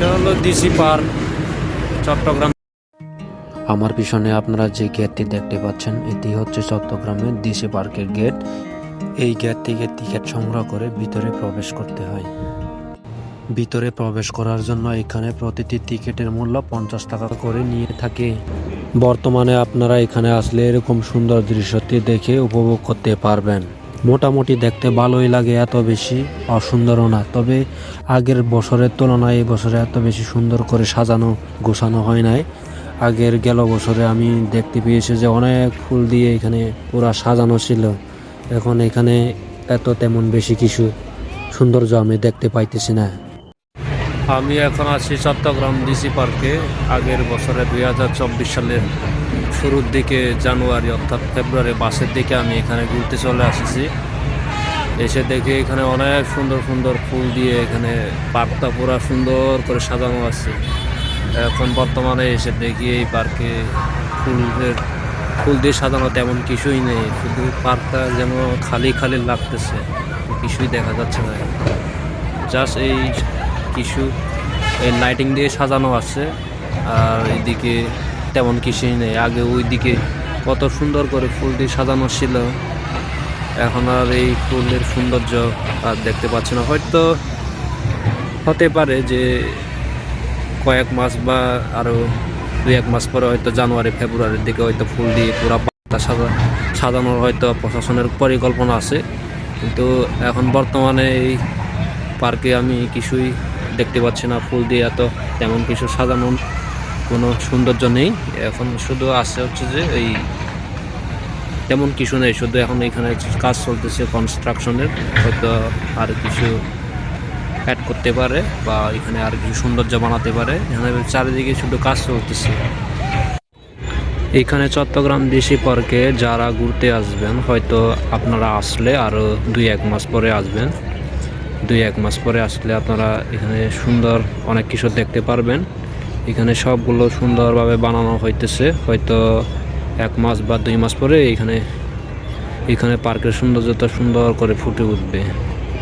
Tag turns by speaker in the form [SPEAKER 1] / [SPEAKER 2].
[SPEAKER 1] এটা হলো DC park Chittagong.
[SPEAKER 2] আমার পিছনে আপনারা যে গেটটি দেখতে পাচ্ছেন, এটি হচ্ছে চট্টগ্রামের ডিসি পার্কের গেট। এই গেট থেকে টিকিট সংগ্রহ করে ভিতরে প্রবেশ করতে হয়। ভিতরে প্রবেশ করার জন্য এখানে প্রতিটি টিকিটের মূল্য পঞ্চাশ টাকা করে নিয়ে থাকে। বর্তমানে আপনারা এখানে আসলে এরকম সুন্দর দৃশ্যটি দেখে উপভোগ করতে পারবেন। মোটামুটি দেখতে ভালোই লাগে এত বেশি অসুন্দরও না। তবে আগের বছরের তুলনায় এই বছরে এত বেশি সুন্দর করে সাজানো, গোছানো হয় নাই। আগের গেল বছরে আমি দেখতে পেয়েছি যে অনেক ফুল দিয়ে এখানে পুরা সাজানো ছিল। এখন এখানে এত তেমন বেশি কিছু সৌন্দর্য আমি দেখতে পাইতেছি না।
[SPEAKER 1] আমি এখন আছি চট্টগ্রাম ডিসি পার্কে। আগের বছরে দুই হাজার চব্বিশ সালের শুরুর দিকে জানুয়ারি অর্থাৎ ফেব্রুয়ারি মাসের দিকে আমি এখানে ঘুরতে চলে আসছি। এসে দেখি এখানে অনেক সুন্দর সুন্দর ফুল দিয়ে এখানে পার্কটা পুরো সুন্দর করে সাজানো আছে। এখন বর্তমানে এসে দেখি এই পার্কে ফুলের ফুল দিয়ে সাজানো তেমন কিছুই নেই। শুধু পার্কটা যেন খালি খালি লাগতেছে, কিছুই দেখা যাচ্ছে না। জাস্ট এই কিছু, এই লাইটিং দিয়ে সাজানো আছে। আর এদিকে তেমন কিছুই নেই। আগে ওইদিকে কত সুন্দর করে ফুল দিয়ে সাজানো ছিল। এখন আর এই ফুলের সৌন্দর্য আর দেখতে পাচ্ছি না। হয়তো হতে পারে যে কয়েক মাস বা আরও দুই এক মাস পরে হয়তো জানুয়ারি, ফেব্রুয়ারির দিকে হয়তো ফুল দিয়ে পুরো পাতা সাজা, সাজানোর হয়তো প্রশাসনের পরিকল্পনা আছে। কিন্তু এখন বর্তমানে এই পার্কে আমি কিছুই দেখতে পাচ্ছি না, ফুল দিয়ে এত তেমন কিছু সাজানোর কোনো সৌন্দর্য নেই। এখন শুধু আছে হচ্ছে যে এই তেমন কিছু নেই, শুধু এখন এখানে কাজ চলতেছে কনস্ট্রাকশনের হয়তো আর কিছু অ্যাড করতে পারে বা এখানে আর কিছু সৌন্দর্য বানাতে পারে। এখানে চারিদিকে শুধু কাজ চলতেছে। এখানে চট্টগ্রাম দেশি পার্কে যারা ঘুরতে আসবেন, হয়তো আপনারা আসলে আরও দুই এক মাস পরে আসবেন। দুই, এক মাস পরে আসলে আপনারা এখানে সুন্দর অনেক কিছু দেখতে পারবেন। এখানে সবগুলো সুন্দরভাবে বানানো হইতেছে। হয়তো এক মাস বা দুই মাস পরে এখানে এখানে পার্কের সৌন্দর্যটা সুন্দর করে ফুটে উঠবে।